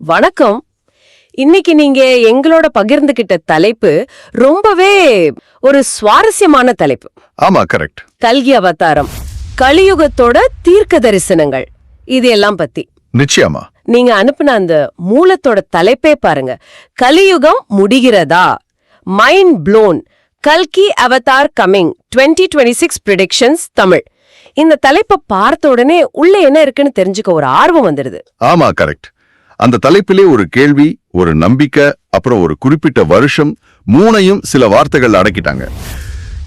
வணக்கம். இன்னைக்கு நீங்க எங்களோட பகிர்ந்துகிட்ட தலைப்பு ரொம்பவே ஒரு சுவாரஸ்யமான தலைப்பு. ஆமா கரெக்ட் கல்கி அவதாரம் கலியுகத்தோட தீர்க்க தரிசனங்கள் இது எல்லாம் பத்தி. நிச்சயமா. நீங்க அனுப்புன அந்த மூலத்தோட தலைப்பே பாருங்க. கலியுகம் முடிகிறதா? மைண்ட் ப்ளோன் கல்கி Avatar coming 2026 twenty six predictions Tamil. இந்த தலைப்பை பார்த்த உடனே உள்ள என்ன இருக்குன்னு தெரிஞ்சுக்க ஒரு ஆர்வம் வந்துடுது ஆமா கரெக்ட் அந்த தலைப்பிலே ஒரு கேள்வி ஒரு நம்பிக்கை அப்புறம் ஒரு குறிப்பிட்ட வருஷம் மூணையும் சில வார்த்தைகள் அடக்கிட்டாங்க.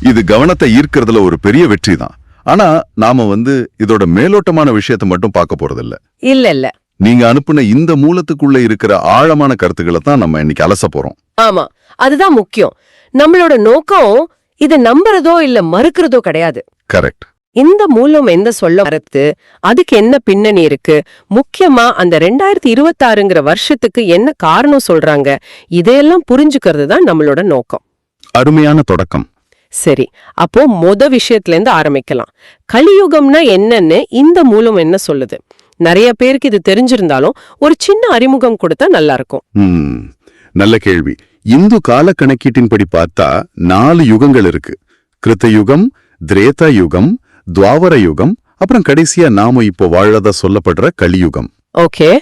இது கவனத்தை ஈர்க்கறதுல ஒரு பெரிய வெற்றி தான். ஆனா நாம வந்து இதோட மேலோட்டமான விஷயத்தை மட்டும் பார்க்க போறதில்ல. இல்ல இல்ல. நீங்க அனுப்புன இந்த மூலத்துக்குள்ள இருக்கிற ஆழமான கருத்துக்களை தான் நம்ம இன்னைக்கு அலச போறோம். ஆமா அதுதான் முக்கியம். நம்மளோட நோக்கம் இத நம்புறதோ இல்ல மறுக்கிறதோ கிடையாது. கரெக்ட். இந்த மூலம் எந்த சொல்ல மறுத்து அதுக்கு என்ன பின்னணி இருக்கு? முக்கியமா அந்த ரெண்டாயிரத்தி இருபத்தாறுங்கிற வருஷத்துக்கு என்ன காரணம் சொல்றாங்க? இதையெல்லாம் புரிஞ்சுக்கிறது தான் நம்மளோட நோக்கம். அருமையான தொடக்கம். சரி அப்போ மொத விஷயத்துல இருந்து ஆரம்பிக்கலாம். கலியுகம்னா என்னன்னு இந்த மூலம் என்ன சொல்லுது? நிறைய பேருக்கு இது தெரிஞ்சிருந்தாலும் ஒரு சின்ன அறிமுகம் கொடுத்தா நல்லா இருக்கும் நல்ல கேள்வி. இந்து கால கணக்கீட்டின்படி பார்த்தா நாலு யுகங்கள் இருக்கு. கிருத்த யுகம் திரேதா யுகம் துவாவர யுகம் அப்புறம் கடைசியா நாம இப்போ வாழறதா சொல்லப்படுற கலியுகம். ஓகே.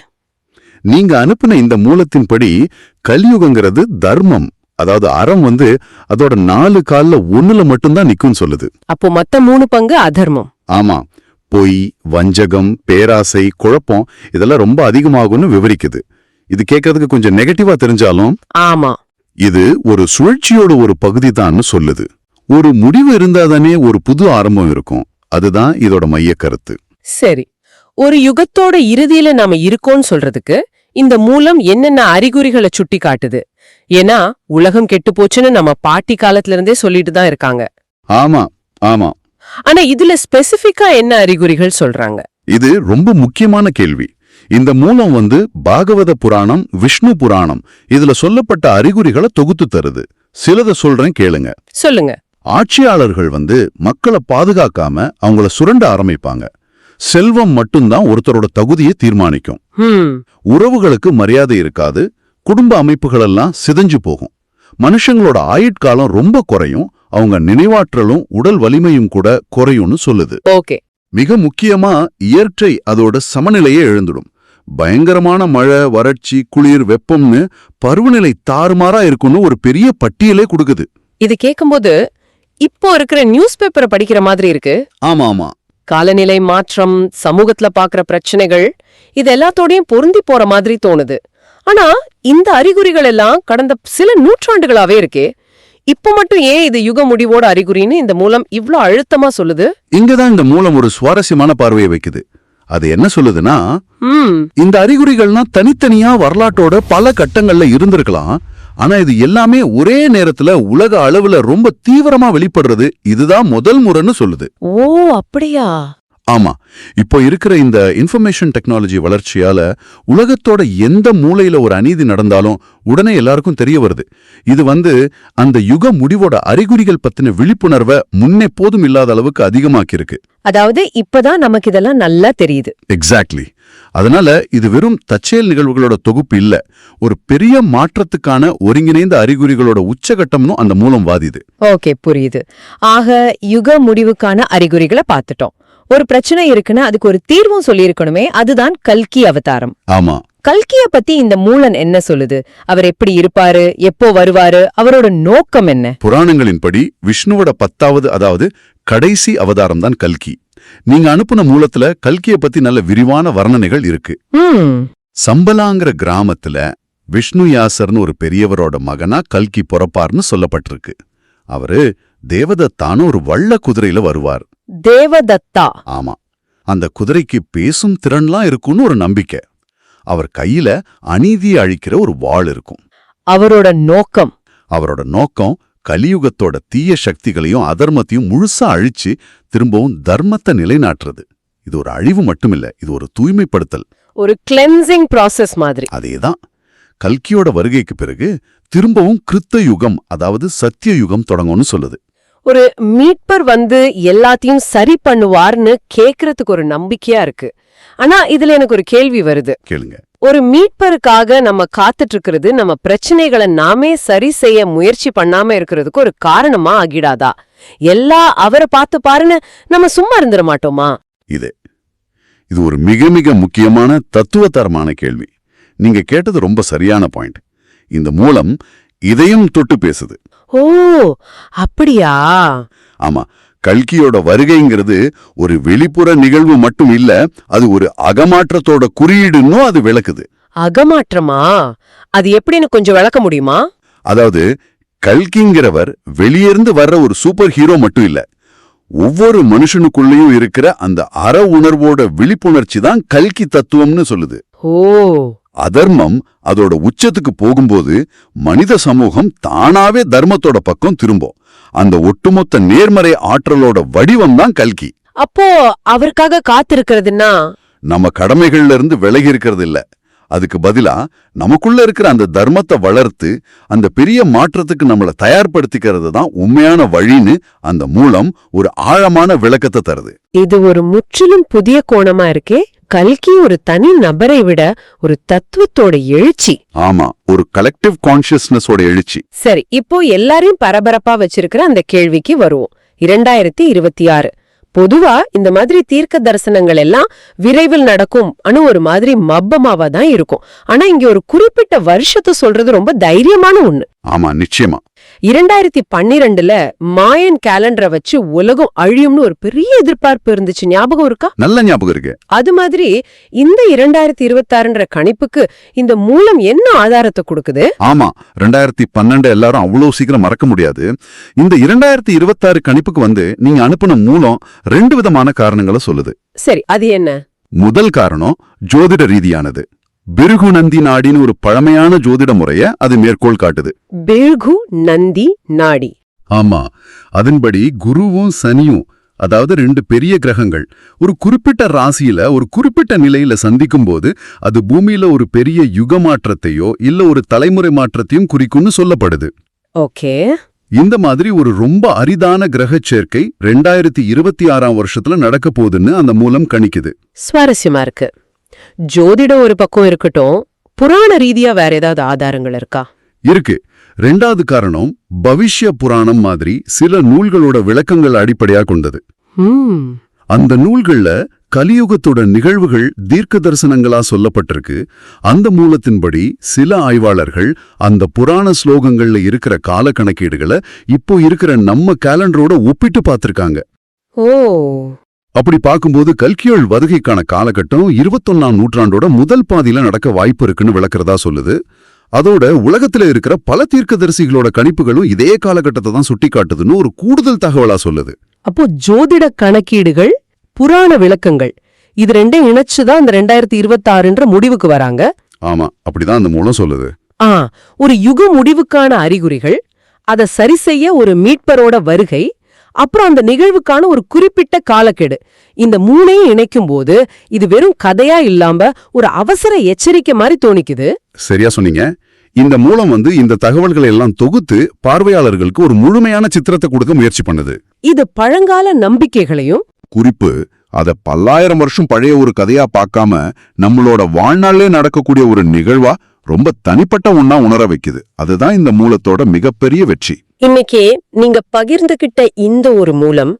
நீங்க அனுப்புன இந்த மூலத்தின்படி கலியுகங்கிறது தர்மம். அதாவது அறம் வந்து அதோட நாலு கால்ல ஒண்ணுல மட்டும்தான் நிக்கும்னு சொல்லுது. அப்போ மத்த மூணு பங்கு அதர்மம். ஆமா. பொய் வஞ்சகம் பேராசை குழப்பம் இதெல்லாம் ரொம்ப அதிகமாகும்னு விவரிக்குது. இது கேட்கறதுக்கு கொஞ்சம் நெகட்டிவா தெரிஞ்சாலும் ஆமா. இது ஒரு சுழற்சியோட ஒரு பகுதி தான்னு சொல்லுது. ஒரு முடிவு இருந்தாதானே ஒரு புது ஆரம்பம் இருக்கும். அதுதான் இதோட மைய கருத்து. சரி. ஒரு யுகத்தோட இறுதியில நாம இருக்கோம்னு சொல்றதுக்கு இந்த மூலம் என்னென்ன அறிகுறிகளை சுட்டி காட்டுது ஏன்னா உலகம் கெட்டு போச்சுன்னு நம்ம பாட்டி காலத்துல இருந்தே சொல்லிட்டு தான் இருக்காங்க. ஆமா ஆமா. ஆனா இதுல ஸ்பெசிபிக்கா என்ன அறிகுறிகள் சொல்றாங்க? இது ரொம்ப முக்கியமான கேள்வி. இந்த மூலம் வந்து பாகவத புராணம் விஷ்ணு புராணம் இதுல சொல்லப்பட்ட அறிகுறிகளை தொகுத்து தருது. சிலத சொல்றேன் கேளுங்க. சொல்லுங்க. ஆட்சியாளர்கள் வந்து மக்களை பாதுகாக்காம அவங்கள சுரண்ட ஆரம்பிப்பாங்க. செல்வம் மட்டும்தான் ஒருத்தரோட தகுதியை தீர்மானிக்கும். உறவுகளுக்கு மரியாதை இருக்காது குடும்ப அமைப்புகள் எல்லாம் சிதைஞ்சு போகும். மனுஷங்களோட ஆயுட்காலம் ரொம்ப குறையும் அவங்க நினைவாற்றலும் உடல் வலிமையும் கூட குறையும்னு சொல்லுது. ஓகே. மிக முக்கியமா இயற்கை அதோட சமநிலையை எழுந்துடும். பயங்கரமான மழை வறட்சி குளிர் வெப்பம்னு பருவநிலை தாறுமாறா இருக்கும்னு ஒரு பெரிய பட்டியலே கொடுக்குது. இது கேட்கும்போது இப்போ இருக்கிற நியூஸ் பேப்பரை படிக்கிற மாதிரி இருக்கு. ஆமா ஆமா. காலநிலை மாற்றம் சமூகத்துல பாக்குற பிரச்சனைகள் இது எல்லாத்தோடயும் பொருந்தி போற மாதிரி தோணுது. ஆனா இந்த அறிகுறிகள் எல்லாம் கடந்த சில நூற்றாண்டுகளாவே இருக்கே. இப்ப மட்டும் ஏன் இது யுக முடிவோட அறிகுறின்னு இந்த மூலம் இவ்ளோ அழுத்தமா சொல்லுது? இங்கதான் இந்த மூலம் ஒரு சுவாரஸ்யமான பார்வையை வைக்குது. அது என்ன சொல்லுதுன்னா இந்த அறிகுறிகள்னா தனித்தனியா வரலாற்றோட பல கட்டங்கள்ல இருந்திருக்கலாம். ஆனா இது எல்லாமே ஒரே நேரத்துல உலக அளவுல ரொம்ப தீவிரமா வெளிப்படுறது இதுதான் முதல் முறைன்னு சொல்லுது. ஓ அப்படியா? ஆமா. இப்போ இருக்கிற இந்த இன்ஃபர்மேஷன் டெக்னாலஜி வளர்ச்சியால உலகத்தோட எந்த மூலையில ஒரு அநீதி நடந்தாலும் உடனே எல்லாருக்கும் தெரிய வருது. இது வந்து அந்த யுக முடிவோட அறிகுறிகள் பத்தின விழிப்புணர்வை முன்னெப்போதும் இல்லாத அளவுக்கு அதிகமாக்கியிருக்கு. அதாவது இப்பதான் நமக்கு இதெல்லாம் நல்லா தெரியுது. எக்ஸாக்ட்லி அதனால இது வெறும் தற்செயல் நிகழ்வுகளோட தொகுப்பு இல்ல. ஒரு பெரிய மாற்றத்துக்கான ஒருங்கிணைந்த அறிகுறிகளோட உச்சகட்டம்னு அந்த மூலம் வாதிது. ஓகே புரியுது. ஆக யுக முடிவுக்கான அறிகுறிகளை பார்த்துட்டோம். ஒரு பிரச்சனை இருக்குன்னா அதுக்கு ஒரு தீர்வும் சொல்லியிருக்கணுமே அதுதான் கல்கி அவதாரம். ஆமா. கல்கிய பத்தி இந்த மூலன் என்ன சொல்லுது? அவர் எப்படி இருப்பாரு? எப்போ வருவாரு? அவரோட நோக்கம் என்ன? புராணங்களின்படி விஷ்ணுவோட பத்தாவது அதாவது கடைசி அவதாரம் தான் கல்கி. நீங்க அனுப்புன மூலத்துல கல்கிய பத்தி நல்ல விரிவான வர்ணனைகள் இருக்கு. சம்பலாங்கிற கிராமத்துல விஷ்ணு யாசர்னு ஒரு பெரியவரோட மகனா கல்கி பொறப்பார்னு சொல்லப்பட்டிருக்கு. அவரு தேவதத்தான்னு ஒரு வள்ள குதிரையில வருவார். தேவதத்தா. ஆமா. அந்த குதிரைக்கு பேசும் திறன்லாம் இருக்கும்னு ஒரு நம்பிக்கை. அவர் கையில அநீதியை அழிக்கிற ஒரு வாள் இருக்கும். அவரோட நோக்கம். அவரோட நோக்கம் கலியுகத்தோட தீய சக்திகளையும் அதர்மத்தையும் முழுசா அழிச்சு திரும்பவும் தர்மத்தை நிலைநாட்டுறது. இது ஒரு அழிவு மட்டுமில்ல இது ஒரு தூய்மைப்படுத்தல். ஒரு கிளென்சிங் process மாதிரி. அதேதான். கல்கியோட வருகைக்கு பிறகு திரும்பவும் கிருத்த யுகம் அதாவது சத்திய யுகம் தொடங்கும்னு சொல்லுது. ஒரு மீட்பர் வந்து எல்லாத்தையும் சரி பண்ணுவார்னு கேக்குறதுக்கு ஒரு நம்பிக்கையா இருக்கு. ஆனா இதுல எனக்கு ஒரு கேள்வி வருது. கேளுங்க. ஒரு மீட்பருக்காக நம்ம காத்துட்டு இருக்கிறது நம்ம பிரச்சனைகளை நாமே சரி செய்ய முயற்சி பண்ணாம இருக்கிறதுக்கு ஒரு காரணமா ஆகிடாதா? எல்லா அவரை பார்த்து பாருன்னு நம்ம சும்மா இருந்துட மாட்டோமா? இது இது ஒரு மிக மிக முக்கியமான தத்துவத்தரமான கேள்வி. நீங்க கேட்டது ரொம்ப சரியான பாயிண்ட். இந்த மூலம் இதையும் தொட்டு பேசுது. ஓ அப்படியா? ஆமா கல்கியோட வருகைங்கிறது ஒரு வெளிப்புற நிகழ்வு மட்டும் இல்ல அது ஒரு அகமாற்றத்தோட குறியீடுன்னும் அது விளக்குது. அகமாற்றமா? அது எப்படின்னு கொஞ்சம் விளக்க முடியுமா? அதாவது கல்கிங்கிறவர் வெளியிருந்து வர்ற ஒரு சூப்பர் ஹீரோ மட்டும் இல்ல ஒவ்வொரு மனுஷனுக்குள்ளேயும் இருக்கிற அந்த அற உணர்வோட விழிப்புணர்ச்சி தான் கல்கி தத்துவம்னு சொல்லுது. ஓ. அதர்மம் அதோட உச்சத்துக்கு போகும்போது மனித சமூகம் தானாவே தர்மத்தோட பக்கம் திரும்பும். அந்த ஒட்டுமொத்த நேர்மறை ஆற்றலோட வடிவம் தான் கல்கி. அப்போ அவருக்காக காத்திருக்கிறதுன்னா? நம்ம கடமைகள்ல இருந்து விலகி இருக்கிறது இல்ல. அதுக்கு பதிலா நமக்குள்ள இருக்கிற அந்த தர்மத்தை வளர்த்து அந்த பெரிய மாற்றத்துக்கு நம்மளை தயார்படுத்திக்கிறது தான் உண்மையான வழின்னு அந்த மூலம் ஒரு ஆழமான விளக்கத்தை தருது. இது ஒரு முற்றிலும் புதிய கோணமா இருக்கே? கல்கி ஒரு தனி நபரை விட ஒரு தத்துவத்தோட எழுச்சி. ஆமா ஒரு கலெக்டிவ் கான்ஷியஸ்னஸோட எழுச்சி. சரி இப்போ எல்லாரையும் பரபரப்பா வச்சிருக்கிற அந்த கேள்விக்கு வருவோம். இரண்டாயிரத்தி இருபத்தி ஆறு. பொதுவா இந்த மாதிரி தீர்க்க தரிசனங்கள் எல்லாம் விரைவில் நடக்கும் அனு ஒரு மாதிரி மப்பமாவா தான் இருக்கும். ஆனா இங்க ஒரு குறிப்பிட்ட வருஷத்தை சொல்றது ரொம்ப தைரியமான ஒண்ணு. ஆமா நிச்சயமா. இரண்டாயிரத்தி பன்னிரெண்டுல மாயன் கேலண்டரை வச்சு உலகம் அழியும்னு ஒரு பெரிய எதிர்பார்ப்பு இருந்துச்சு. ஞாபகம் இருக்கா? நல்ல ஞாபகம் இருக்கு. அது மாதிரி இந்த இரண்டாயிரத்தி இருபத்தாறுன்ற கணிப்புக்கு இந்த மூலம் என்ன ஆதாரத்தை கொடுக்குது? ஆமா ரெண்டாயிரத்தி பன்னெண்டு எல்லாரும் அவ்வளவு சீக்கிரம் மறக்க முடியாது. இந்த இரண்டாயிரத்தி இருபத்தாறு கணிப்புக்கு வந்து நீங்க அனுப்புன மூலம் ரெண்டு விதமான காரணங்களை சொல்லுது. சரி அது என்ன? முதல் காரணம் ஜோதிட ரீதியானது. பிருகு நந்தி நாடின்னு ஒரு பழமையான ஜோதிட முறைய அது மேற்கோள் காட்டுது. பில்கு நந்தி நாடி. ஆமா அதன்படி குருவும் சனியும் அதாவது ரெண்டு பெரிய கிரகங்கள் ஒரு குறிப்பிட்ட ராசியில ஒரு குறிப்பிட்ட நிலையில சந்திக்கும் போது அது பூமியில ஒரு பெரிய யுக மாற்றத்தையோ இல்ல ஒரு தலைமுறை மாற்றத்தையும் குறிக்கும்னு சொல்லப்படுது. ஓகே. இந்த மாதிரி ஒரு ரொம்ப அரிதான கிரகச் சேர்க்கை ரெண்டாயிரத்தி இருபத்தி ஆறாம் வருஷத்துல நடக்க போகுதுன்னு அந்த மூலம் கணிக்குது. சுவாரஸ்யமா இருக்கு. ஜோதிடம் ஒரு பக்கம் இருக்கட்டும் புராண ரீதியா வேற ஏதாவது ஆதாரங்கள் இருக்கா? இருக்கு. ரெண்டாவது காரணம் பவிஷ்ய புராணம் மாதிரி சில நூல்களோட விளக்கங்கள் அடிப்படையா கொண்டது. அந்த நூல்கள்ல கலியுகத்தோட நிகழ்வுகள் தீர்க்க தரிசனங்களா சொல்லப்பட்டிருக்கு. அந்த மூலத்தின்படி சில ஆய்வாளர்கள் அந்த புராண ஸ்லோகங்கள்ல இருக்கிற கால கணக்கீடுகளை இப்போ இருக்கிற நம்ம கேலண்டரோட ஒப்பிட்டு பார்த்திருக்காங்க. ஓ. அப்படி பார்க்கும்போது கல்கியோள் வருகைக்கான காலகட்டம் இருபத்தொன்னாம் நூற்றாண்டோட முதல் பாதியில நடக்க வாய்ப்பு இருக்குன்னு விளக்குறதா சொல்லுது. அதோட உலகத்துல இருக்கிற பல தீர்க்கதரிசிகளோட கணிப்புகளும் இதே காலகட்டத்தை தான் சுட்டிக்காட்டுதுன்னு ஒரு கூடுதல் தகவலா சொல்லுது. அப்போ ஜோதிட கணக்கீடுகள் புராண விளக்கங்கள் இது ரெண்டையும் இணைச்சுதான் இந்த ரெண்டாயிரத்தி இருபத்தாறுன்ற முடிவுக்கு வராங்க. ஆமா அப்படிதான் அந்த மூலம் சொல்லுது. ஆ ஒரு யுக முடிவுக்கான அறிகுறிகள் அத சரி செய்ய ஒரு மீட்பரோட வருகை அப்புறம் அந்த நிகழ்வுக்கான ஒரு குறிப்பிட்ட காலக்கெடு. இந்த மூணையும் இணைக்கும் போது இது வெறும் கதையா இல்லாம ஒரு அவசர எச்சரிக்கை மாதிரி தோணிக்குது. சரியா சொன்னீங்க. இந்த மூலம் வந்து இந்த தகவல்களை எல்லாம் தொகுத்து பார்வையாளர்களுக்கு ஒரு முழுமையான சித்திரத்தை கொடுக்க முயற்சி பண்ணுது. இது பழங்கால நம்பிக்கைகளையும் குறிப்பு அத பல்லாயிரம் வருஷம் பழைய ஒரு கதையா பார்க்காம நம்மளோட வாழ்நாளிலே நடக்கக்கூடிய ஒரு நிகழ்வா ரொம்ப தனிப்பட்ட ஒண்ணா உணர வைக்குது. அதுதான் இந்த மூலத்தோட மிகப்பெரிய வெற்றி. இன்னைக்கே நீங்க பகிர்ந்துகிட்ட இந்த ஒரு மூலம்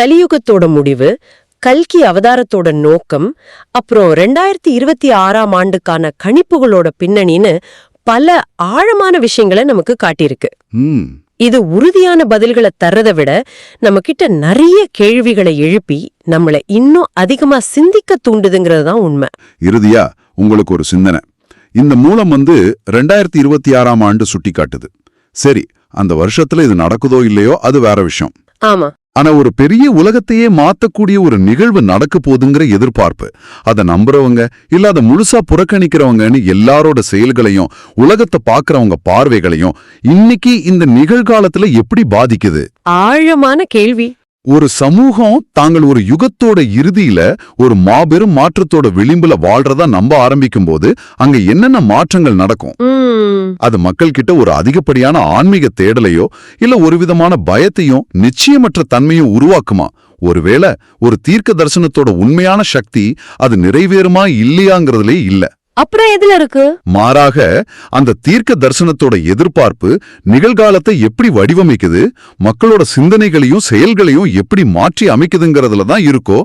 கலியுகத்தோட முடிவு கல்கி அவதாரத்தோட நோக்கம் அப்புறம் ரெண்டாயிரத்தி இருபத்தி ஆறாம் ஆண்டுக்கான கணிப்புகளோட பின்னணின்னு பல ஆழமான விஷயங்களை நமக்கு காட்டியிருக்கு. ம். இது உறுதியான பதில்களை தர்றதை விட நம்ம கிட்ட நிறைய கேள்விகளை எழுப்பி நம்மள இன்னும் அதிகமா சிந்திக்க தூண்டுதுங்கிறது தான் உண்மை. இறுதியா உங்களுக்கு ஒரு சிந்தனை. இந்த மூலம் வந்து ரெண்டாயிரத்தி இருபத்தி ஆறாம் ஆண்டு சுட்டிக்காட்டுது. சரி அந்த வருஷத்துல இது நடக்குதோ இல்லையோ அது வேற விஷயம். ஆமா. ஆனா ஒரு பெரிய உலகத்தையே மாத்தக்கூடிய ஒரு நிகழ்வு நடக்க போதுங்கிற எதிர்பார்ப்பு. அதை நம்புறவங்க இல்ல அதை முழுசா புறக்கணிக்கிறவங்கன்னு எல்லாரோட செயல்களையும் உலகத்தை பார்க்கறவங்க பார்வைகளையும் இன்னைக்கு இந்த நிகழ்காலத்துல எப்படி பாதிக்குது? ஆழமான கேள்வி. ஒரு சமூகம் தாங்கள் ஒரு யுகத்தோட இறுதியில ஒரு மாபெரும் மாற்றத்தோட விளிம்புல வாழ்றதா நம்ப ஆரம்பிக்கும் போது அங்க என்னென்ன மாற்றங்கள் நடக்கும்? அது மக்கள் கிட்ட ஒரு அதிகப்படியான ஆன்மீக தேடலையோ இல்ல ஒரு விதமான பயத்தையும் நிச்சயமற்ற தன்மையும் உருவாக்குமா? ஒருவேளை ஒரு தீர்க்க தரிசனத்தோட உண்மையான சக்தி அது நிறைவேறுமா இல்லையாங்கிறதுலே இல்ல. அப்புறம் எதுல இருக்கு? மாறாக அந்த தீர்க்க தரிசனத்தோட எதிர்பார்ப்பு நிகழ்காலத்தை எப்படி வடிவமைக்குது மக்களோட சிந்தனைகளையும் செயல்களையும் எப்படி மாற்றி அமைக்குதுங்கிறதுல தான் இருக்கோ